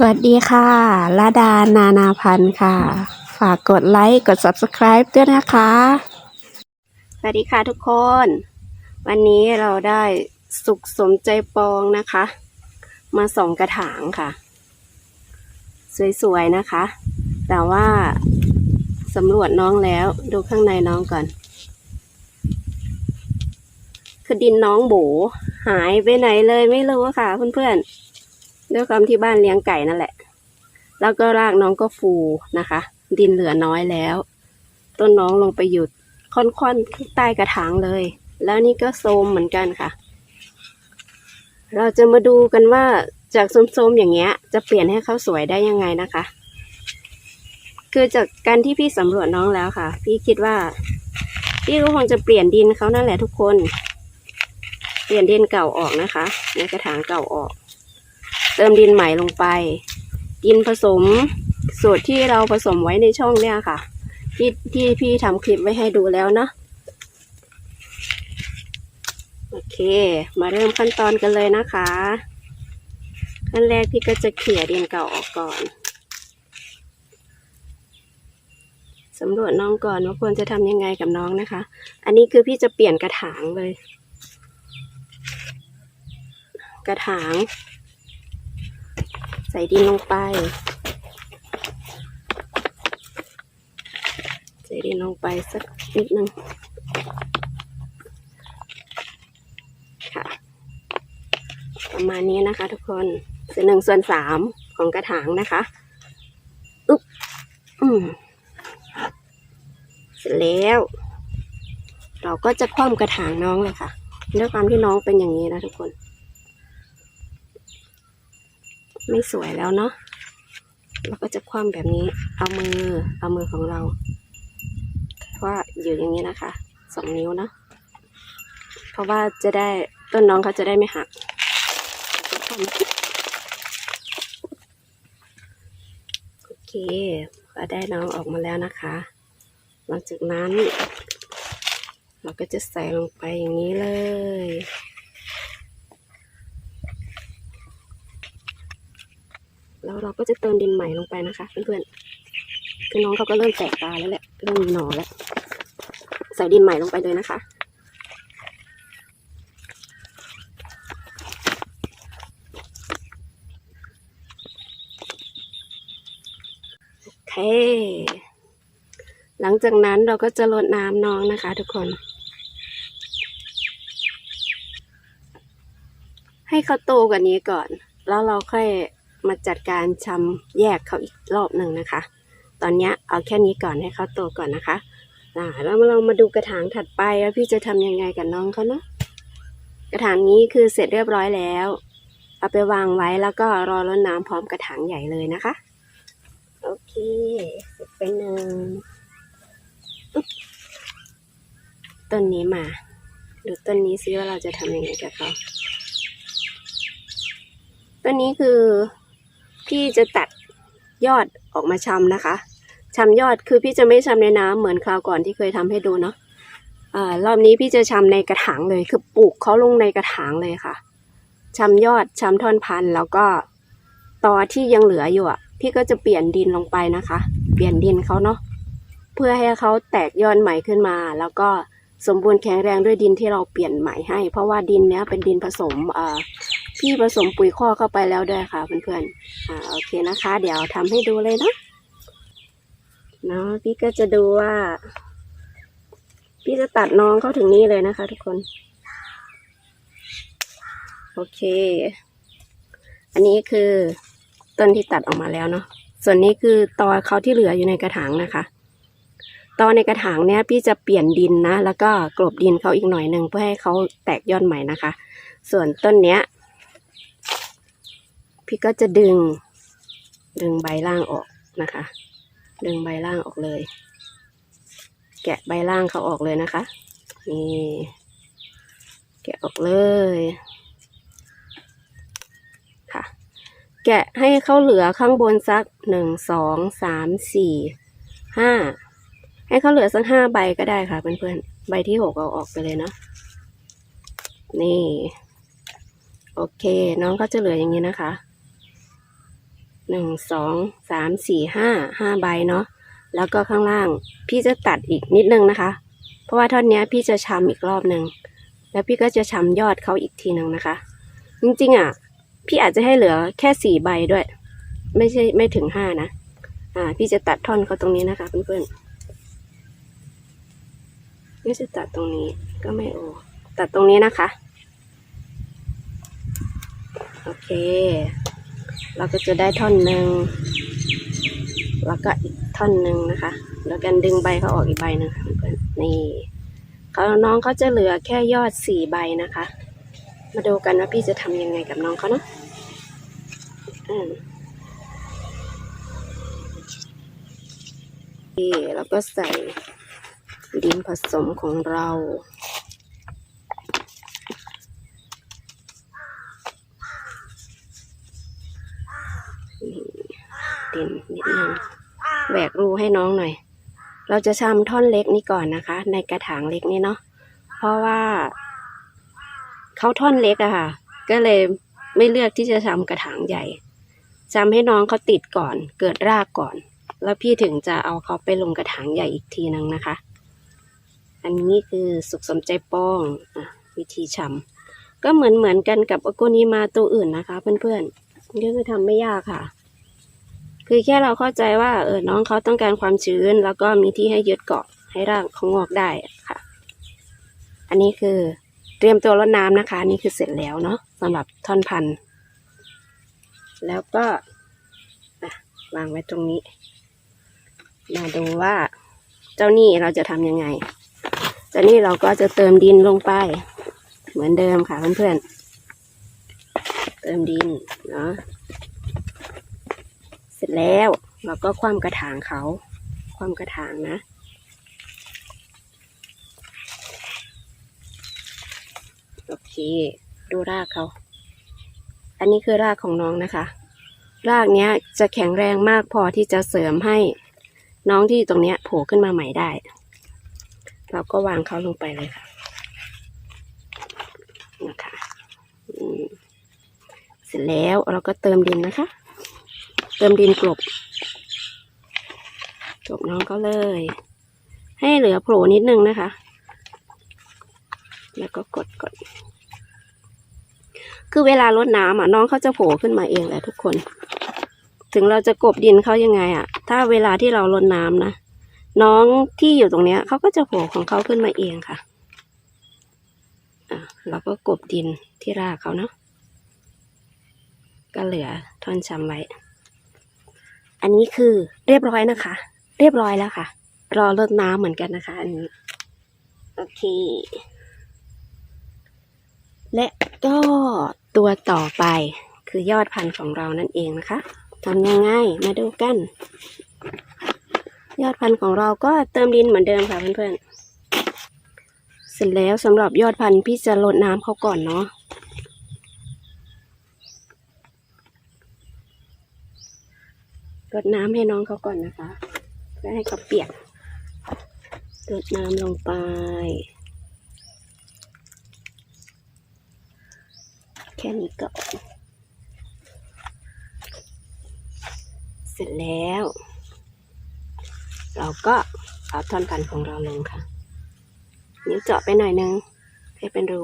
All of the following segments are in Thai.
สวัสดีค่ะลาดานานาพันธ์ค่ะ ฝากกดไลค์ กด subscribe ด้วยนะคะ สวัสดีค่ะทุกคน วันนี้เราได้สุขสมใจปองนะคะ มาสองกระถางค่ะ สวยๆนะคะ แต่ว่าสำรวจน้องแล้วดูข้างในน้องก่อน คือดินน้องโบหายไปไหนเลยไม่รู้ค่ะเพื่อนๆ ด้วยความที่บ้านเลี้ยงไก่นั่นแหละ แล้วก็รากน้องก็ฟูนะคะ ดินเหลือน้อยแล้ว ต้นน้องลงไปหยุดค่อนๆใต้กระถางเลย แล้วนี่ก็โทรมเหมือนกันค่ะ เราจะมาดูกันว่าจากโทรมๆอย่างเงี้ย จะเปลี่ยนให้เขาสวยได้ยังไงนะคะ คือจากการที่พี่สำรวจน้องแล้วค่ะ พี่คิดว่า พี่ก็คงจะเปลี่ยนดินเขานั่นแหละทุกคน เปลี่ยนดินเก่าออกนะคะ ในกระถางเก่าออก เติมดินใหม่ลงไป ดินผสมสูตรที่เราผสมไว้ในช่องเนี่ยค่ะ ที่ที่พี่ทำคลิปไว้ให้ดูแล้วเนาะโอเค มาเริ่มขั้นตอนกันเลยนะคะ ขั้นแรกพี่ก็จะเขี่ยดินเก่าออกก่อนสำรวจน้องก่อนว่าควรจะทำยังไงกับน้องนะคะ อันนี้คือพี่จะเปลี่ยนกระถางเลย กระถาง ใส่ดินลงไป ใส่ดินลงไปสักนิดนึงค่ะ ประมาณนี้นะคะทุกคนส่วนหนึ่งส่วนสามของกระถางนะคะอุ๊บอืมเสร็จแล้ว เราก็จะคว่ำกระถางน้องเลยค่ะด้วยความที่น้องเป็นอย่างนี้นะทุกคน ไม่สวยแล้วเนาะเราก็จะคว่ำแบบนี้ เอามือ เอามือของเราว่าอยู่อย่างนี้นะคะสองนิ้วเนาะเพราะว่าจะได้ต้นน้องเขาจะได้ไม่หักโอเคก็ได้น้องออกมาแล้วนะคะ หลังจากนั้น เราก็จะใส่ลงไปอย่างนี้เลย แล้ว เราก็จะเติมดินใหม่ลงไปนะคะเพื่อนๆคือน้องเขาก็เริ่มแตกตาแล้วแหละเริ่มมีหนอแล้วใส่ดินใหม่ลงไปเลยนะคะ โอเค หลังจากนั้นเราก็จะรดน้ำน้องนะคะทุกคนให้เขาโตกว่านี้ก่อน แล้วเราค่อย มาจัดการชำแยกเขาอีกรอบหนึ่งนะคะ ตอนนี้เอาแค่นี้ก่อนให้เขาโตก่อนนะคะแล้วเรามาดูกระถางถัดไปว่าพี่จะทำยังไงกับน้องเขาเนาะกระถางนี้คือเสร็จเรียบร้อยแล้ว เอาไปวางไว้แล้วก็รอรดน้ำพร้อมกระถางใหญ่เลยนะคะ โอเคเสร็จไปหนึ่งต้นนี้มา ดูต้นนี้ซิว่าเราจะทำยังไงกับเขาต้นนี้คือ พี่จะตัดยอดออกมาชำนะคะชำยอดคือพี่จะไม่ชำในน้ำเหมือนคราวก่อนที่เคยทำให้ดูเนาะรอบนี้พี่จะชำในกระถางเลย คือปลูกเขาลงในกระถางเลยค่ะชำยอดชำท่อนพันธุ์แล้วก็ตอที่ยังเหลืออยู่อะ พี่ก็จะเปลี่ยนดินลงไปนะคะ เปลี่ยนดินเขาเนาะเพื่อให้เขาแตกยอดใหม่ขึ้นมา แล้วก็สมบูรณ์แข็งแรงด้วยดินที่เราเปลี่ยนใหม่ให้ เพราะว่าดินเนี้ยเป็นดินผสมอ่า พี่ผสมปุ๋ยข้อกเข้าไปแล้วด้วยค่ะเพื่อนๆอ่าโอเคนะคะ เดี๋ยวทำให้ดูเลยเนาะเนาะพี่ก็จะดูว่า พี่จะตัดน้องเข้าถึงนี่เลยนะคะ ทุกคน โอเค อันนี้คือต้นที่ตัดออกมาแล้วเนาะส่วนนี้คือตอเขาที่เหลืออยู่ในกระถางนะคะตอในกระถางเนี้ยพี่จะเปลี่ยนดินนะ แล้วก็กลบดินเขาอีกหน่อยหนึ่งเพื่อให้เขาแตกยอดใหม่นะคะ ส่วนต้นเนี้ย พี่ก็จะดึง ดึงใบล่างออกนะคะ ดึงใบล่างออกเลย แกะใบล่างเขาออกเลยนะคะ นี่แกะออกเลยค่ะ แกะให้เขาเหลือข้างบนสักหนึ่งสองสามสี่ห้าให้เขาเหลือสักห้าใบก็ได้ค่ะเพื่อนๆใบที่หกเอาออกไปเลยเนาะนี่ โอเค น้องก็จะเหลืออย่างนี้นะคะ หนึ่งสองสามสี่ห้าห้าใบเนาะแล้วก็ข้างล่าง พี่จะตัดอีกนิดนึงนะคะ เพราะว่าท่อนนี้พี่จะชำอีกรอบหนึ่งแล้วพี่ก็จะชำยอดเขาอีกทีหนึ่งนะคะ จริงๆอะ พี่อาจจะให้เหลือแค่สี่ใบด้วย ไม่ใช่ไม่ถึงห้านะอ่า พี่จะตัดท่อนเขาตรงนี้นะคะเพื่อนๆพี่จะตัดตรงนี้ก็ไม่โอตัดตรงนี้นะคะ โอเค เราก็จะได้ท่อนหนึ่งแล้วก็อีกท่อนหนึ่งนะคะ แล้วกันดึงใบเขาออกอีกใบหนึงค่ะเพื่อนนี่เขาน้องเขาจะเหลือแค่ยอดสี่ใบนะคะ มาดูกันว่าพี่จะทำยังไงกับน้องเขาเนาะอืมโอเคแล้วก็ใส่ดินผสมของเรา ดินนิดนึงแหวกรูให้น้องหน่อย เราจะชำท่อนเล็กนี้ก่อนนะคะ ในกระถางเล็กนี้เนาะเพราะว่าเขาท่อนเล็กอะค่ะ ก็เลยไม่เลือกที่จะทำกระถางใหญ่จำให้น้องเขาติดก่อน เกิดรากก่อน แล้วพี่ถึงจะเอาเขาไปลงกระถางใหญ่อีกทีนึงนะคะ อันนี้คือสุขสมใจป้องอวิธีชำก็เหมือนเหมือนกันกับอโกนิมาตัวอื่นนะคะ เพื่อนๆก็คือทำไม่ยากค่ะ คือแค่เราเข้าใจว่าเออน้องเขาต้องการความชื้น แล้วก็มีที่ให้ยึดเกาะให้ร่ากเขางอกได้ค่ะ อันนี้คือเตรียมตัวรดน้ำนะคะ นี่คือเสร็จแล้วเนาะสำหรับท่อนพันธุ์แล้วก็วางไว้ตรงนี้ มาดูว่าเจ้านี่เราจะทำยังไง เจ้านี่เราก็จะเติมดินลงไป เหมือนเดิมค่ะเพื่อนๆเติมดินเนาะ เสร็จแล้วเราก็คว่ำกระถางเขาคว่ำกระถางนะ โอเค ดูรากเขา อันนี้คือรากของน้องนะคะ รากเนี้ยจะแข็งแรงมากพอที่จะเสริมให้น้องที่อยู่ตรงเนี้ยโผล่ขึ้นมาใหม่ได้ เราก็วางเขาลงไปเลยค่ะนะคะเสร็จแล้วเราก็เติมดินนะคะ เติมดินกลบกลบน้องก็เลย ให้เหลือโผล่นิดนึงนะคะ แล้วก็กดกดคือเวลารดน้ำอะน้องเขาจะโผล่ขึ้นมาเองแหละทุกคน ถึงเราจะกบดินเขายังไงอะ ถ้าเวลาที่เรารดน้ำนะน้องที่อยู่ตรงเนี้ยเขาก็จะโผล่ของเขาขึ้นมาเองค่ะอะเราก็กบดินที่รากเขาเนาะก็เหลือท่อนชำไว้ อันนี้คือเรียบร้อยนะคะ เรียบร้อยแล้วค่ะ รอรดน้ำเหมือนกันนะคะ อันนี้ โอเค และก็ตัวต่อไปคือยอดพันธุ์ของเรานั่นเองนะคะทำยังไงมาดูกัน ยอดพันธุ์ของเราก็เติมดินเหมือนเดิมค่ะเพื่อนๆเสร็จแล้วสำหรับยอดพันธุ์พี่จะรดน้ำเขาก่อนเนาะ รดน้ำให้น้องเขาก่อนนะคะ เพื่อให้เขาเปียกรดน้ำลงไป แค่นี้ก็เสร็จแล้ว เราก็เอาท่อนพันของเราลงค่ะ นิ้วเจาะไปหน่อยนึงให้เป็นรู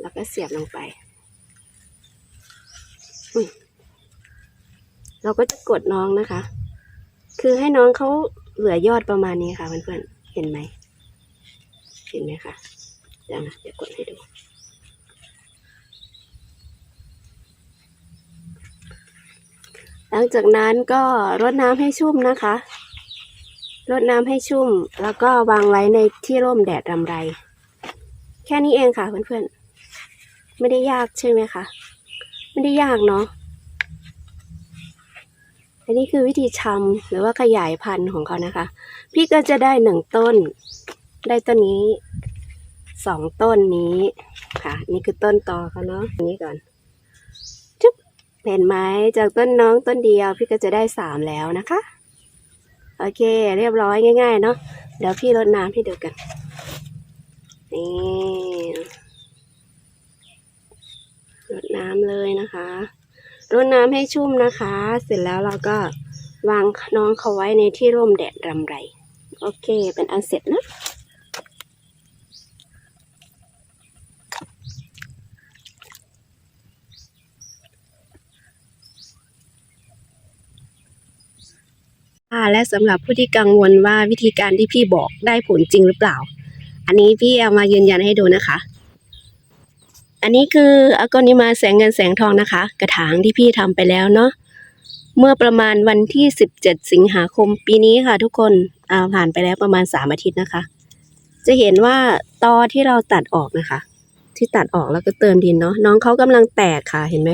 แล้วก็เสียบลงไป อุ้ย เราก็จะกดน้องนะคะ คือให้น้องเขาเหลือยอดประมาณนี้ค่ะเพื่อนๆ เห็นไหม เห็นไหมคะเดี๋ยวนะเดี๋ยวกดให้ดู หลังจากนั้นก็รดน้ำให้ชุ่มนะคะ รดน้ำให้ชุ่ม แล้วก็วางไว้ในที่ร่มแดดรำไร แค่นี้เองค่ะเพื่อนๆ ไม่ได้ยากใช่ไหมคะ ไม่ได้ยากเนาะ อันนี้คือวิธีชำหรือว่าขยายพันธุ์ของเขานะคะ พี่ก็จะได้หนึ่งต้น ได้ต้นนี้สองต้นนี้ค่ะ นี่คือต้นต่อเขาเนาะอันนี้ก่อนจุ๊บเห็นไหมจากต้นน้องต้นเดียว พี่ก็จะได้สามแล้วนะคะ โอเค เรียบร้อยง่าย ๆ เนาะเดี๋ยวพี่รดน้ำให้ดูกันนี่รดน้ำเลยนะคะ รดน้ำให้ชุ่มนะคะ เสร็จแล้วเราก็วางน้องเขาไว้ในที่ร่มแดดรำไร โอเค เป็นอันเสร็จนะอ่าและสำหรับผู้ที่กังวลว่าวิธีการที่พี่บอกได้ผลจริงหรือเปล่า อันนี้พี่เอามายืนยันให้ดูนะคะ อันนี้คืออากอนิมาแสงเงินแสงทองนะคะ กระถางที่พี่ทำไปแล้วเนาะเมื่อประมาณวันที่ 17 สิงหาคมปีนี้ค่ะ ทุกคนอ่าผ่านไปแล้วประมาณ 3 อาทิตย์นะคะ จะเห็นว่าตอที่เราตัดออกนะคะ ที่ตัดออกแล้วก็เติมดินเนาะน้องเขากำลังแตกค่ะเห็นไหม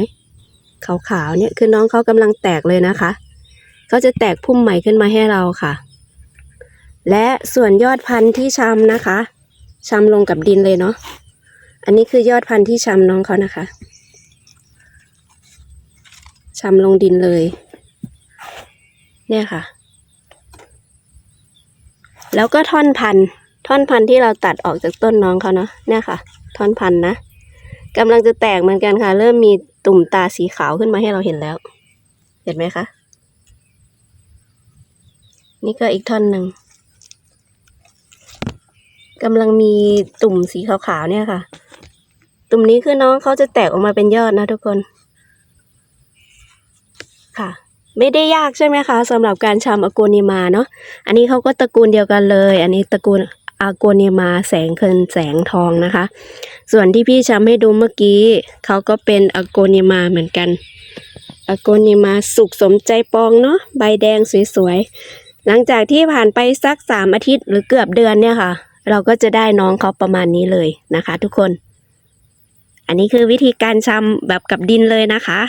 ขาวๆเนี่ยคือน้องเขากำลังแตกเลยนะคะเขาจะแตกพุ่มใหม่ขึ้นมาให้เราค่ะ และส่วนยอดพันธุ์ที่ชำนะคะชำลงกับดินเลยเนาะ อันนี้คือยอดพันธุ์ที่ชำน้องเขานะคะชำลงดินเลย เนี่ยค่ะ แล้วก็ท่อนพันธุ์ท่อนพันธุ์ที่เราตัดออกจากต้นน้องเขาเนาะเนี่ยค่ะ ท่อนพันธุ์นะกำลังจะแตกเหมือนกันค่ะ เริ่มมีตุ่มตาสีขาวขึ้นมาให้เราเห็นแล้ว เห็นไหมคะ นี่ก็อีกท่อนหนึ่งกำลังมีตุ่มสีขาวๆเนี่ยค่ะ ตุ่มนี้คือน้องเขาจะแตกออกมาเป็นยอดนะทุกคน ค่ะ ไม่ได้ยากใช่ไหมคะสำหรับการชำอโกนิมาเนาะอันนี้เขาก็ตระกูลเดียวกันเลย อันนี้ตระกูลอาโกนิมาแสงเคินแสงทองนะคะ ส่วนที่พี่ชำให้ดูเมื่อกี้เขาก็เป็นอโกนิมาเหมือนกันอโกนิมาสุกสมใจปองเนาะใบแดงสวยๆหลังจากที่ผ่านไปสักสามอาทิตย์หรือเกือบเดือนเนี่ยค่ะ เราก็จะได้น้องเขาประมาณนี้เลยนะคะ ทุกคน อันนี้คือวิธีการชำแบบกับดินเลยนะคะ